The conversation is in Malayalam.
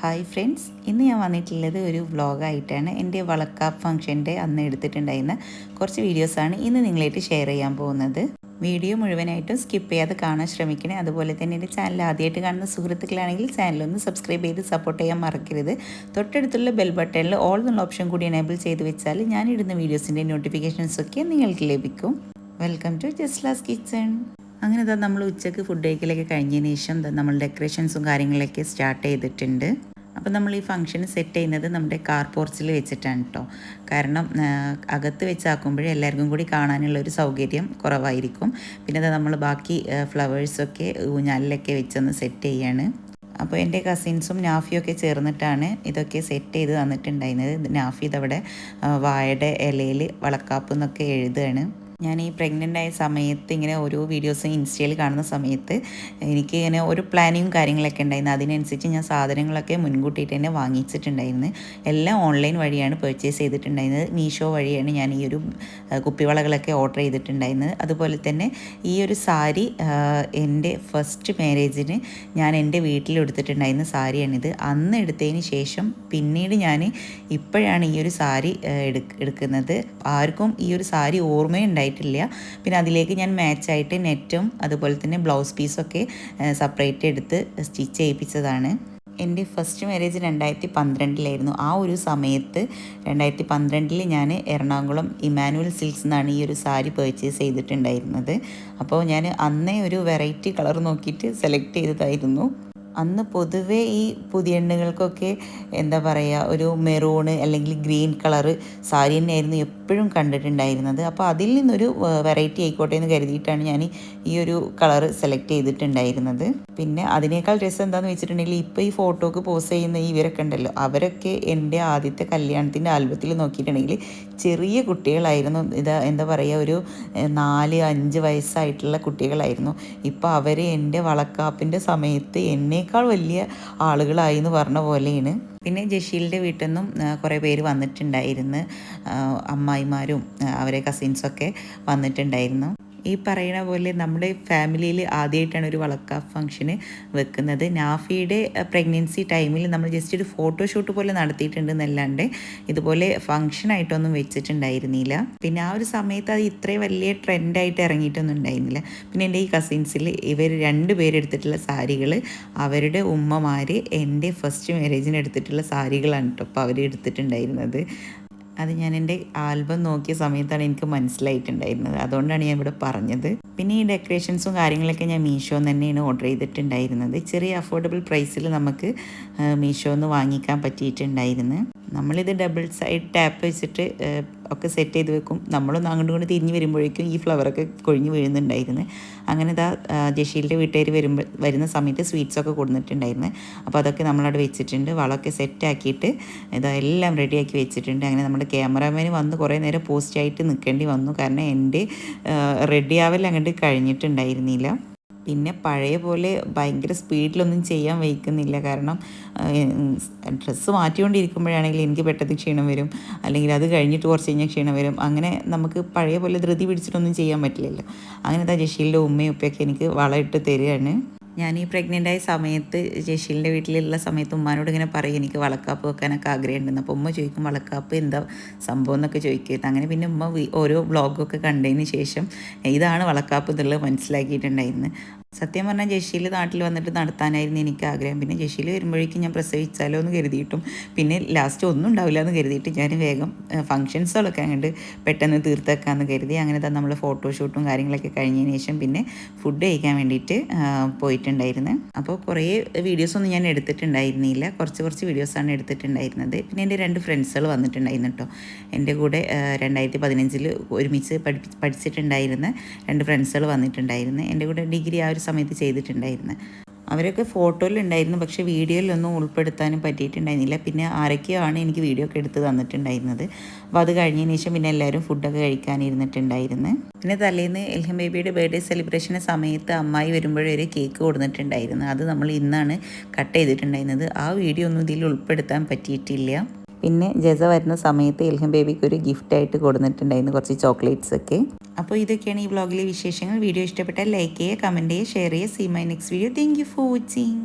ഹായ് ഫ്രണ്ട്സ് ഇന്ന് ഞാൻ വന്നിട്ടുള്ളത് ഒരു വ്ളോഗായിട്ടാണ്. എന്റെ വളക്കാപ്പ് ഫംഗ്ഷന്റെ അന്ന് എടുത്തിട്ടുണ്ടായിരുന്ന കുറച്ച് വീഡിയോസാണ് ഇന്ന് നിങ്ങളായിട്ട് ഷെയർ ചെയ്യാൻ പോകുന്നത്. വീഡിയോ മുഴുവനായിട്ടും സ്കിപ്പ് ചെയ്യാതെ കാണാൻ ശ്രമിക്കണേ. അതുപോലെ തന്നെ എന്റെ ചാനൽ ആദ്യമായിട്ട് കാണുന്ന സുഹൃത്തുക്കളാണെങ്കിൽ ചാനലൊന്ന് സബ്സ്ക്രൈബ് ചെയ്ത് സപ്പോർട്ട് ചെയ്യാൻ മറക്കരുത്. തൊട്ടടുത്തുള്ള ബെൽ ബട്ടണിൽ ഓൾ എന്നുള്ള ഓപ്ഷൻ കൂടി എനേബിൾ ചെയ്ത് വെച്ചാൽ ഞാനിടുന്ന വീഡിയോസിന്റെ നോട്ടിഫിക്കേഷൻസ് ഒക്കെ നിങ്ങൾക്ക് ലഭിക്കും. വെൽക്കം ടു ജസ്ലാസ് കിച്ചൺ അങ്ങനെ ഇതാ നമ്മൾ ഉച്ചയ്ക്ക് ഫുഡ് കഴിക്കലൊക്കെ കഴിഞ്ഞതിന് ശേഷം നമ്മൾ ഡെക്കറേഷൻസും കാര്യങ്ങളൊക്കെ സ്റ്റാർട്ട് ചെയ്തിട്ടുണ്ട്. അപ്പോൾ നമ്മൾ ഈ ഫംഗ്ഷൻ സെറ്റ് ചെയ്യുന്നത് നമ്മുടെ കാർ പോർച്ചിൽ വെച്ചിട്ടാണ് കേട്ടോ കാരണം അകത്ത് വെച്ചാക്കുമ്പോഴേ എല്ലാവർക്കും കൂടി കാണാനുള്ള ഒരു സൗകര്യം കുറവായിരിക്കും. പിന്നെ അത് നമ്മൾ ബാക്കി ഫ്ലവേഴ്സൊക്കെ ഊഞ്ഞാലിലൊക്കെ വെച്ചൊന്ന് സെറ്റ് ചെയ്യാണ്. അപ്പോൾ എന്റെ കസിൻസും നാഫിയും ഒക്കെ ചേർന്നിട്ടാണ് ഇതൊക്കെ സെറ്റ് ചെയ്ത് തന്നിട്ടുണ്ടായിരുന്നത്. നാഫി ഇതവിടെ വാഴയുടെ ഇലയിൽ വളക്കാപ്പ് എന്നൊക്കെ എഴുതുകയാണ്. ഞാൻ ഈ പ്രഗ്നന്റ് ആയ സമയത്ത് ഇങ്ങനെ ഓരോ വീഡിയോസ് ഇൻസ്റ്റയിൽ കാണുന്ന സമയത്ത് എനിക്ക് ഇങ്ങനെ ഒരു പ്ലാനിങ്ങും കാര്യങ്ങളൊക്കെ ഉണ്ടായിരുന്നു. അതിനനുസരിച്ച് ഞാൻ സാധനങ്ങളൊക്കെ മുൻകൂട്ടിയിട്ട് തന്നെ വാങ്ങിച്ചിട്ടുണ്ടായിരുന്നു. എല്ലാം ഓൺലൈൻ വഴിയാണ് പർച്ചേസ് ചെയ്തിട്ടുണ്ടായിരുന്നത്. മീഷോ വഴിയാണ് ഞാൻ ഈ ഒരു കുപ്പിവളകളൊക്കെ ഓർഡർ ചെയ്തിട്ടുണ്ടായിരുന്നത്. അതുപോലെ തന്നെ ഈ ഒരു സാരി എന്റെ ഫസ്റ്റ് മാരേജിന് ഞാൻ എന്റെ വീട്ടിൽ എടുത്തിട്ടുണ്ടായിരുന്ന സാരിയാണിത്. അന്ന് എടുത്തതിന് ശേഷം പിന്നീട് ഞാൻ ഇപ്പോഴാണ് ഈ ഒരു സാരി എടുക്കുന്നത്. ആർക്കും ഈ ഒരു സാരി ഓർമ്മയുണ്ടായിട്ടില്ല പിന്നെ അതിലേക്ക് ഞാൻ മാച്ചായിട്ട് നെറ്റും അതുപോലെ തന്നെ ബ്ലൗസ് പീസൊക്കെ സെപ്പറേറ്റ് എടുത്ത് സ്റ്റിച്ച് ചെയ്യിപ്പിച്ചതാണ്. എന്റെ ഫസ്റ്റ് മാരേജ് രണ്ടായിരത്തി പന്ത്രണ്ടിലായിരുന്നു ആ ഒരു സമയത്ത് രണ്ടായിരത്തി പന്ത്രണ്ടിൽ ഞാൻ എറണാകുളം ഇമാനുവൽ സിൽക്സ് എന്നാണ് ഈ ഒരു സാരി പേർച്ചേസ് ചെയ്തിട്ടുണ്ടായിരുന്നത്. അപ്പോൾ ഞാൻ അന്നേ ഒരു വെറൈറ്റി കളർ നോക്കിയിട്ട് സെലക്ട് ചെയ്തതായിരുന്നു. അന്ന് പൊതുവേ ഈ പുതിയ എണ്ണുകൾക്കൊക്കെ എന്താ പറയുക ഒരു മെറൂണ് അല്ലെങ്കിൽ ഗ്രീൻ കളറ് സാരി തന്നെയായിരുന്നു എപ്പോഴും കണ്ടിട്ടുണ്ടായിരുന്നത്. അപ്പോൾ അതിൽ നിന്നൊരു വെറൈറ്റി ആയിക്കോട്ടെ എന്ന് കരുതിയിട്ടാണ് ഞാൻ ഈ ഒരു കളറ് സെലക്ട് ചെയ്തിട്ടുണ്ടായിരുന്നത്. പിന്നെ അതിനേക്കാൾ രസം എന്താണെന്ന് വെച്ചിട്ടുണ്ടെങ്കിൽ ഇപ്പോൾ ഈ ഫോട്ടോക്ക് പോസ് ചെയ്യുന്ന ഇവരൊക്കെ ഉണ്ടല്ലോ അവരൊക്കെ എന്റെ ആദ്യത്തെ കല്യാണത്തിന്റെ ആൽബത്തിൽ നോക്കിയിട്ടുണ്ടെങ്കിൽ ചെറിയ കുട്ടികളായിരുന്നു. ഇത് എന്താ പറയുക ഒരു നാല് അഞ്ച് വയസ്സായിട്ടുള്ള കുട്ടികളായിരുന്നു. ഇപ്പോൾ അവർ എന്റെ വളക്കാപ്പിന്റെ സമയത്ത് എന്നേക്കാൾ വലിയ ആളുകളായി എന്ന് പറഞ്ഞ പോലെയാണ്. പിന്നെ ജഷീലിന്റെ വീട്ടിൽ നിന്നും കുറേ പേര് വന്നിട്ടുണ്ടായിരുന്നു. അമ്മായിമാരും അവരെ കസിൻസൊക്കെ വന്നിട്ടുണ്ടായിരുന്നു. ഈ പറയുന്ന പോലെ നമ്മുടെ ഫാമിലിയിൽ ആദ്യമായിട്ടാണ് ഒരു വളക്കാ ഫംഗ്ഷന് വെക്കുന്നത്. നാഫിയുടെ പ്രഗ്നൻസി ടൈമിൽ നമ്മൾ ജസ്റ്റ് ഒരു ഫോട്ടോഷൂട്ട് പോലെ നടത്തിയിട്ടുണ്ട് എന്നല്ലാണ്ട് ഇതുപോലെ ഫംഗ്ഷൻ ആയിട്ടൊന്നും വെച്ചിട്ടുണ്ടായിരുന്നില്ല. പിന്നെ ആ ഒരു സമയത്ത് അത് ഇത്രയും വലിയ ട്രെൻഡായിട്ട് ഇറങ്ങിയിട്ടൊന്നും ഉണ്ടായിരുന്നില്ല. പിന്നെ എന്റെ ഈ കസിൻസിൽ ഇവർ രണ്ട് പേരെടുത്തിട്ടുള്ള സാരികൾ അവരുടെ ഉമ്മമാർ എന്റെ ഫസ്റ്റ് മാരേജിന് എടുത്തിട്ടുള്ള സാരികളാണ് കേട്ടോ അപ്പോൾ അവർ എടുത്തിട്ടുണ്ടായിരുന്നത്. അത് ഞാൻ എന്റെ ആൽബം നോക്കിയ സമയത്താണ് എനിക്ക് മനസ്സിലായിട്ടുണ്ടായിരുന്നത്. അതുകൊണ്ടാണ് ഞാൻ ഇവിടെ പറഞ്ഞത്. പിന്നെ ഈ ഡെക്കറേഷൻസും കാര്യങ്ങളൊക്കെ ഞാൻ മീഷോന്ന് തന്നെയാണ് ഓർഡർ ചെയ്തിട്ടുണ്ടായിരുന്നത്. ചെറിയ അഫോർഡബിൾ പ്രൈസിൽ നമുക്ക് മീഷോന്ന് വാങ്ങിക്കാൻ പറ്റിയിട്ടുണ്ടായിരുന്നു. നമ്മളിത് ഡബിൾ സൈഡ് ടാപ്പ് വെച്ചിട്ട് ഒക്കെ സെറ്റ് ചെയ്ത് വെക്കും. നമ്മളൊന്ന് അങ്ങോട്ട് കൊണ്ട് തിരിഞ്ഞ് വരുമ്പോഴേക്കും ഈ ഫ്ലവറൊക്കെ കൊഴിഞ്ഞ് വീഴുന്നുണ്ടായിരുന്നു. അങ്ങനെ ഇതാ ജഷീലിന്റെ വീട്ടുകാർ വരുമ്പോൾ വരുന്ന സമയത്ത് സ്വീറ്റ്സൊക്കെ കൊടുത്തിട്ടുണ്ടായിരുന്നു അപ്പോൾ അതൊക്കെ നമ്മളവിടെ വെച്ചിട്ടുണ്ട്. വളമൊക്കെ സെറ്റാക്കിയിട്ട് ഇതാ എല്ലാം റെഡിയാക്കി വെച്ചിട്ടുണ്ട്. അങ്ങനെ നമ്മുടെ ക്യാമറാമാൻ വന്ന് കുറേ നേരം പോസ്റ്റായിട്ട് നിൽക്കേണ്ടി വന്നു. കാരണം എന്റെ റെഡി ആവൽ അങ്ങോട്ട് കഴിഞ്ഞിട്ടുണ്ടായിരുന്നില്ല. പിന്നെ പഴയ പോലെ ഭയങ്കര സ്പീഡിലൊന്നും ചെയ്യാൻ വയ്ക്കുന്നില്ല. കാരണം ഡ്രസ്സ് മാറ്റിക്കൊണ്ടിരിക്കുമ്പോഴാണെങ്കിൽ എനിക്ക് പെട്ടെന്ന് ക്ഷീണം വരും. അല്ലെങ്കിൽ അത് കഴിഞ്ഞിട്ട് കുറച്ച് കഴിഞ്ഞാൽ ക്ഷീണം വരും. അങ്ങനെ നമുക്ക് പഴയ പോലെ ധൃതി പിടിച്ചിട്ടൊന്നും ചെയ്യാൻ പറ്റില്ലല്ലോ. അങ്ങനത്തെ ജഷീലിന്റെ ഉമ്മയും ഉപ്പയൊക്കെ എനിക്ക് വളമിട്ട് തരികയാണ്. ഞാൻ ഈ പ്രഗ്നന്റ് ആയ സമയത്ത് ജഷീലിന്റെ വീട്ടിലുള്ള സമയത്ത് ഉമ്മാനോട് ഇങ്ങനെ പറയും എനിക്ക് വളക്കാപ്പ് വെക്കാനൊക്കെ ആഗ്രഹമുണ്ടെന്ന്. അപ്പോൾ ഉമ്മ ചോദിക്കും വളക്കാപ്പ് എന്താ സംഭവം എന്നൊക്കെ ചോദിക്കുന്നത് അങ്ങനെ പിന്നെ ഉമ്മ ഓരോ വ്ളോഗൊക്കെ കണ്ടതിന് ശേഷം ഇതാണ് വളക്കാപ്പ് എന്നുള്ളത് മനസ്സിലാക്കിയിട്ടുണ്ടായിരുന്നു. സത്യം പറഞ്ഞാൽ ജഷീൽ നാട്ടിൽ വന്നിട്ട് നടത്താനായിരുന്നു എനിക്ക് ആഗ്രഹം. പിന്നെ ജഷീൽ വരുമ്പോഴേക്കും ഞാൻ പ്രസവിച്ചാലോ എന്ന് കരുതിയിട്ടും പിന്നെ ലാസ്റ്റ് ഒന്നും ഉണ്ടാവില്ല എന്ന് കരുതിയിട്ട് ഞാൻ വേഗം ഫങ്ഷൻസുകളൊക്കെ അങ്ങോട്ട് പെട്ടെന്ന് തീർത്തേക്കാമെന്ന് കരുതി അങ്ങനെ തന്നെ നമ്മൾ ഫോട്ടോഷൂട്ടും കാര്യങ്ങളൊക്കെ കഴിഞ്ഞതിന് ശേഷം പിന്നെ ഫുഡ് കഴിക്കാൻ വേണ്ടിയിട്ട് പോയിട്ടുണ്ടായിരുന്നു. അപ്പോൾ കുറേ വീഡിയോസൊന്നും ഞാൻ എടുത്തിട്ടുണ്ടായിരുന്നില്ല. കുറച്ച് കുറച്ച് വീഡിയോസാണ് എടുത്തിട്ടുണ്ടായിരുന്നത്. പിന്നെ എന്റെ രണ്ട് ഫ്രണ്ട്സുകൾ വന്നിട്ടുണ്ടായിരുന്നു കേട്ടോ എന്റെ കൂടെ രണ്ടായിരത്തി പതിനഞ്ചിൽ ഒരുമിച്ച് പഠിപ്പി പഠിച്ചിട്ടുണ്ടായിരുന്ന രണ്ട് ഫ്രണ്ട്സുകൾ വന്നിട്ടുണ്ടായിരുന്നു. എന്റെ കൂടെ ഡിഗ്രി ആ ഒരു സമയത്ത് ചെയ്തിട്ടുണ്ടായിരുന്നത് അവരൊക്കെ ഫോട്ടോയിലുണ്ടായിരുന്നു പക്ഷേ വീഡിയോയിലൊന്നും ഉൾപ്പെടുത്താനും പറ്റിയിട്ടുണ്ടായിരുന്നില്ല. പിന്നെ ആരൊക്കെയാണ് എനിക്ക് വീഡിയോ ഒക്കെ എടുത്ത് തന്നിട്ടുണ്ടായിരുന്നത്? അപ്പോൾ അത് കഴിഞ്ഞതിന് ശേഷം പിന്നെ എല്ലാവരും ഫുഡൊക്കെ കഴിക്കാനിരുന്നിട്ടുണ്ടായിരുന്നു. പിന്നെ തലേന്ന് എൽഹം ബേബിയുടെ ബർത്ത്ഡേ സെലിബ്രേഷന്റെ സമയത്ത് അമ്മായി വരുമ്പോഴൊരു കേക്ക് കൊടുത്തിട്ടുണ്ടായിരുന്നു. അത് നമ്മൾ ഇന്നാണ് കട്ട് ചെയ്തിട്ടുണ്ടായിരുന്നത്. ആ വീഡിയോ ഒന്നും ഇതിൽ ഉൾപ്പെടുത്താൻ പറ്റിയിട്ടില്ല. പിന്നെ ജസ വരുന്ന സമയത്ത് എൽഹം ബേബിക്ക് ഒരു ഗിഫ്റ്റായിട്ട് കൊടുത്തിട്ടുണ്ടായിരുന്നു കുറച്ച് ചോക്ലേറ്റ്സ് ഒക്കെ. അപ്പോൾ ഇതൊക്കെയാണ് ഈ വ്ളോഗിലെ വിശേഷങ്ങൾ. വീഡിയോ ഇഷ്ടപ്പെട്ടാൽ ലൈക്ക് ചെയ്യുക കമന്റ് ചെയ്യുക ഷെയർ ചെയ്യുക. See my next video thank you for watching